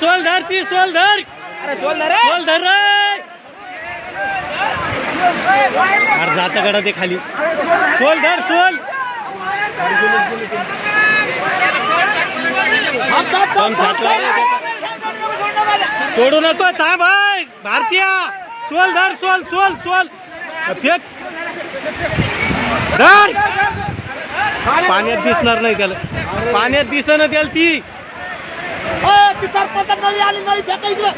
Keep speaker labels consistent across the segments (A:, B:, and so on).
A: Soul धर ती soul धर.
B: अरे सोल
A: धर अरे जात गडा ते खाली. सोल धर सोल. सोडू नको थांब आहे भारतीय. सोल धर सोल सोल सोल. फेक. धर. पाण्यात दिसणार नाही त्याला. पाण्यात दिसणं त्याला ती.
B: आली नाही फेका इकडं.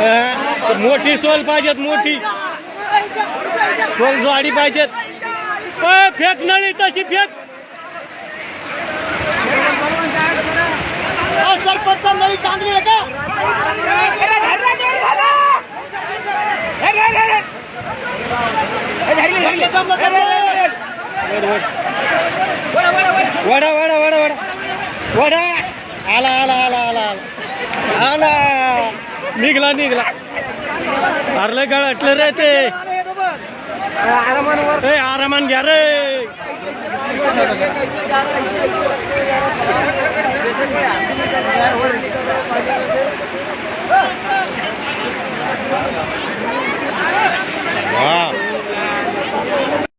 A: अं, मोठी सोल पाहिजेत मोठी. सोल ज्वाडी पाहिजेत. फेक नळी तशी फेक
B: सरपंच नळी चांगली आहे का?
A: वडा वडा वडा वडा. वडा. आला आला आला आला आला. आला. निघला निघला. अरलं गळटलं रे ते. आरामान घ्या रे.